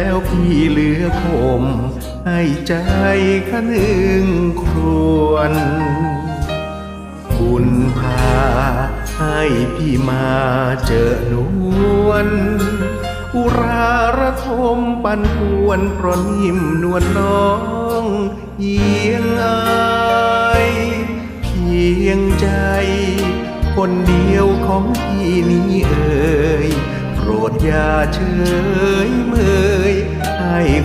แล้วพี่เหลือคมให้ใจขนึงครวนบุญพาให้พี่มาเจอนวลอุราระทมปันปวนเพรนิ่มนวลน้องเยียงอายเพียงใจ คนเดียวของพี่นี้เอ่ยโปรดอย่าเฉยเมยให้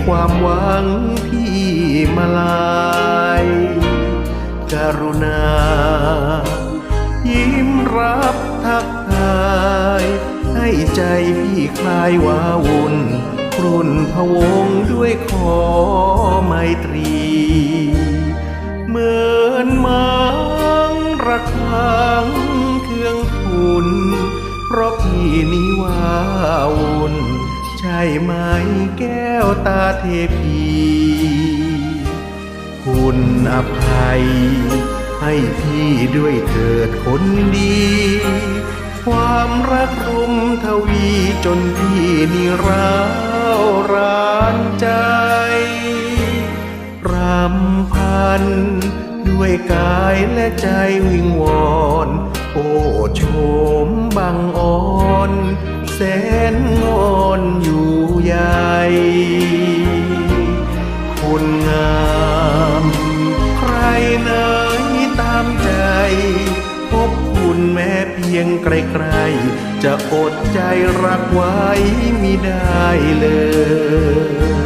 ความหวังพี่มาลายกรุณา ยิ้มรับทักทาย ให้ใจพี่คลายวาวุ่นครุ่นพะวงด้วยขอไมตรี เหมือนมังระคังเครื่องทุนเพราะพี่นี้ว้าวุ่น ใช่ไหมแก้วตาเทพี คุณอภัย ให้พี่ด้วยเถิดคนดี ความรักรุมทวีจนพี่นี่ร้าวรานใจรำพัน ด้วยกายและใจวิงวอน โอ้โชมบังอ่อนแสนงอนอยู่ใหญ่คุณงาม ใครไหนตามใจ พบคุณแม้เพียงไกลๆ จะอดใจรักไว้มิได้เลย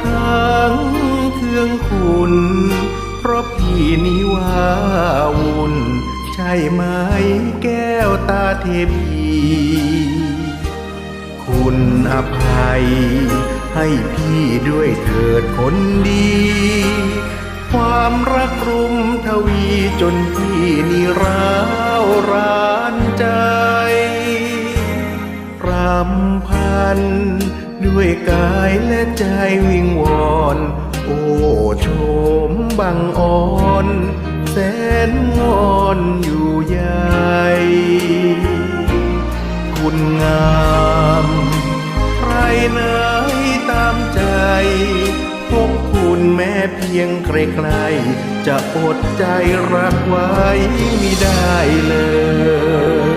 ระคังเครื่องคุณ เพราะพี่นี้ว่าวุ่น ใช่ไหมแก้วตาเทพี คุณอภัย ให้พี่ด้วยเถิดคนดี ความรักรุมทวีจนพี่นี่ร้าวรานใจรำพัน ด้วยกายและใจวิงวอน โอ้โชมบังอ่อน แสนงอนอยู่ใหญ่คุณงามใครไหนตามใจพบคุณแม้เพียงไกลๆจะอดใจรักไว้มิได้เลย